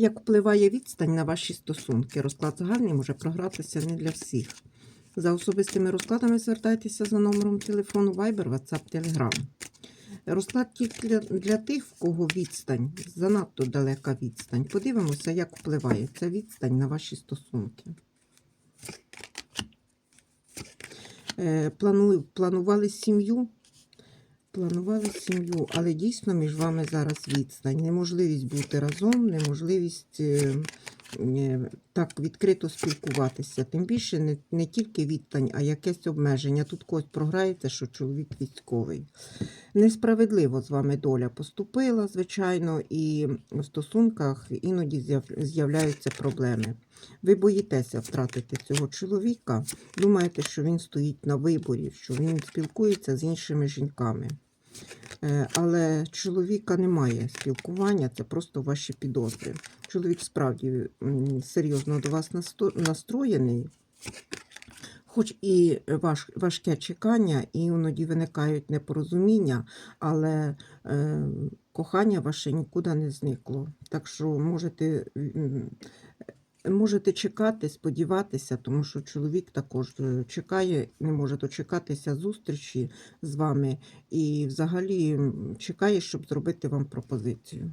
Як впливає відстань на ваші стосунки? Розклад загальний може програтися не для всіх. За особистими розкладами звертайтеся за номером телефону Viber, WhatsApp, Telegram. Розклад тільки для, для тих, в кого відстань, занадто далека відстань. Подивимося, як впливає ця відстань на ваші стосунки. Е, планували сім'ю, планували сім'ю, але дійсно між вами зараз відстань. Неможливість бути разом, неможливість е, так відкрито спілкуватися. Тим більше не, не тільки відстань, а якесь обмеження. Тут когось програється, що чоловік військовий. Несправедливо з вами доля поступила, звичайно, і в стосунках іноді з'являються проблеми. Ви боїтеся втратити цього чоловіка, думаєте, що він стоїть на виборі, що він спілкується з іншими жінками. Е, Але чоловіка немає спілкування, це просто ваші підозри. Чоловік справді серйозно до вас настроєний, хоч і важ, важке чекання, і іноді виникають непорозуміння, але е, кохання ваше нікуди не зникло. Так що можете, можете чекати, сподіватися, тому що чоловік також е, чекає, не може дочекатися зустрічі з вами і взагалі чекає, щоб зробити вам пропозицію.